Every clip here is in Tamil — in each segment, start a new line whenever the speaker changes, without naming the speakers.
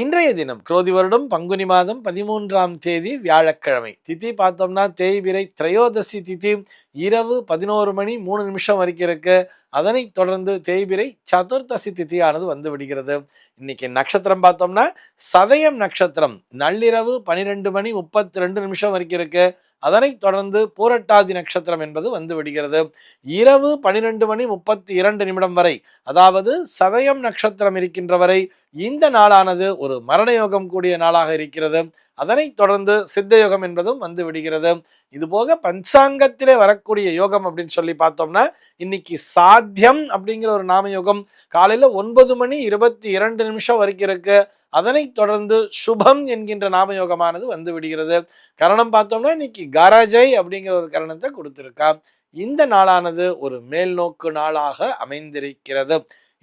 இன்றைய தினம் குரோதி வருடம் பங்குனி மாதம் பதிமூன்றாம் தேதி வியாழக்கிழமை. திதி பார்த்தோம்னா தேய்பிரை திரையோதசி திதி இரவு பதினோரு மணி மூணு நிமிஷம் வரைக்கும் இருக்கு. அதனைத் தொடர்ந்து தேய்பிரை சதுர்தசி திதியானது வந்து விடுகிறது. இன்னைக்கு நட்சத்திரம் பார்த்தோம்னா சதயம் நட்சத்திரம். நள்ளிரவு பனிரெண்டு மணி முப்பத்தி ரெண்டு நிமிஷம் வரைக்கும் இருக்கு. அதனைத் தொடர்ந்து பூரட்டாதி நட்சத்திரம் என்பது வந்து விடுகிறது. இரவு பனிரெண்டு மணி முப்பத்தி இரண்டு நிமிடம் வரை அதாவது சதயம் நட்சத்திரம் இருக்கின்ற வரை இந்த நாளானது ஒரு மரணயோகம் கூடிய நாளாக இருக்கிறது. அதனை தொடர்ந்து சித்த யோகம் என்பதும் வந்து விடுகிறது. இது போக பஞ்சாங்கத்திலே வரக்கூடிய யோகம் அப்படின்னு சொல்லி பார்த்தோம்னா இன்னைக்கு சாத்தியம் அப்படிங்கிற ஒரு நாம யோகம் காலையில ஒன்பது மணி இருபத்தி இரண்டு நிமிஷம் வரைக்கும் இருக்கு. அதனை தொடர்ந்து சுபம் என்கின்ற நாம யோகமானது வந்து விடுகிறது. கரணம் பார்த்தோம்னா இன்னைக்கு கராஜை அப்படிங்கிற ஒரு கரணத்தை கொடுத்திருக்கா. இந்த நாளானது ஒரு மேல்நோக்கு நாளாக அமைந்திருக்கிறது.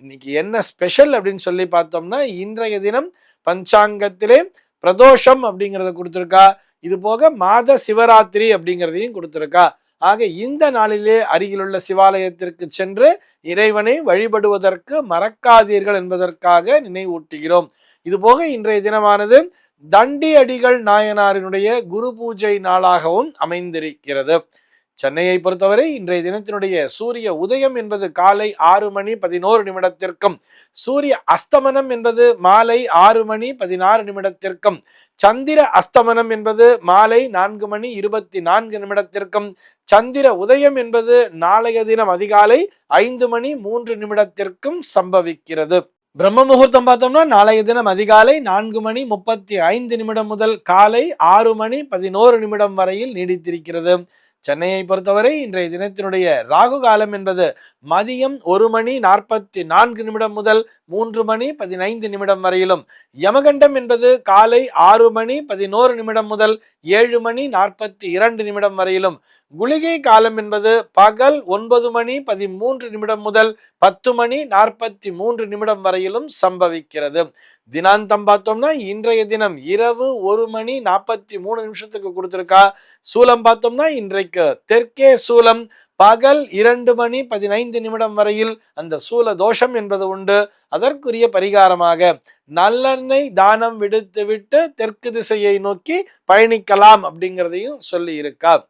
இன்னைக்கு என்ன ஸ்பெஷல் அப்படின்னு சொல்லி பார்த்தோம்னா இன்றைய தினம் பஞ்சாங்கத்திலே பிரதோஷம் அப்படிங்கிறத கொடுத்துருக்கா. இது போக மாத சிவராத்திரி அப்படிங்கிறதையும் கொடுத்துருக்கா. ஆக இந்த நாளிலே அருகிலுள்ள சிவாலயத்திற்கு சென்று இறைவனை வழிபடுவதற்கு மறக்காதீர்கள் என்பதற்காக நினைவூட்டுகிறோம். இது போக இன்றைய தினமானது தண்டி அடிகள் நாயனாரினுடைய குரு பூஜை நாளாகவும் அமைந்திருக்கிறது. சென்னையை பொறுத்தவரை இன்றைய தினத்தினுடைய சூரிய உதயம் என்பது காலை ஆறு மணி பதினோரு நிமிடத்திற்கும் சூரிய அஸ்தமனம் என்பது மாலை ஆறு மணி பதினாறு நிமிடத்திற்கும் சந்திர அஸ்தமனம் என்பது மாலை நான்கு மணி இருபத்தி நான்கு நிமிடத்திற்கும் சந்திர உதயம் என்பது நாளைய தினம் அதிகாலை ஐந்து மணி மூன்று நிமிடத்திற்கும் சம்பவிக்கிறது. பிரம்ம முகூர்த்தம் பார்த்தோம்னா நாளைய தினம் அதிகாலை நான்கு மணி முப்பத்தி ஐந்து நிமிடம் முதல் காலை ஆறு மணி பதினோரு நிமிடம் வரையில் நீடித்திருக்கிறது. சென்னையை பொறுத்தவரை இன்றைய தினத்தினுடைய ராகு காலம் என்பது மதியம் ஒரு மணி நாற்பத்தி நான்கு நிமிடம் முதல் மூன்று மணி பதினைந்து நிமிடம் வரையிலும். யமகண்டம் என்பது காலை ஆறு மணி பதினோரு நிமிடம் முதல் ஏழு மணி நாற்பத்தி இரண்டு நிமிடம் வரையிலும். குளிகை காலம் என்பது பகல் ஒன்பது மணி பதிமூன்று நிமிடம் முதல் பத்து மணி நாற்பத்தி மூன்று நிமிடம் வரையிலும் சம்பவிக்கிறது. தினாந்தம் பார்த்தோம்னா இன்றைய தினம் இரவு ஒரு மணி நாற்பத்தி மூணு நிமிஷத்துக்கு கொடுத்துருக்கா. சூலம் பார்த்தோம்னா இன்றைக்கு தெற்கே சூலம் பகல் இரண்டு மணி பதினைந்து நிமிடம் வரையில் அந்த சூல தோஷம் என்பது உண்டு. அதற்குரிய பரிகாரமாக நல்லெண்ணெய் தானம் விடுத்துவிட்டு தெற்கு திசையை நோக்கி பயணிக்கலாம் அப்படிங்கிறதையும் சொல்லி இருக்கா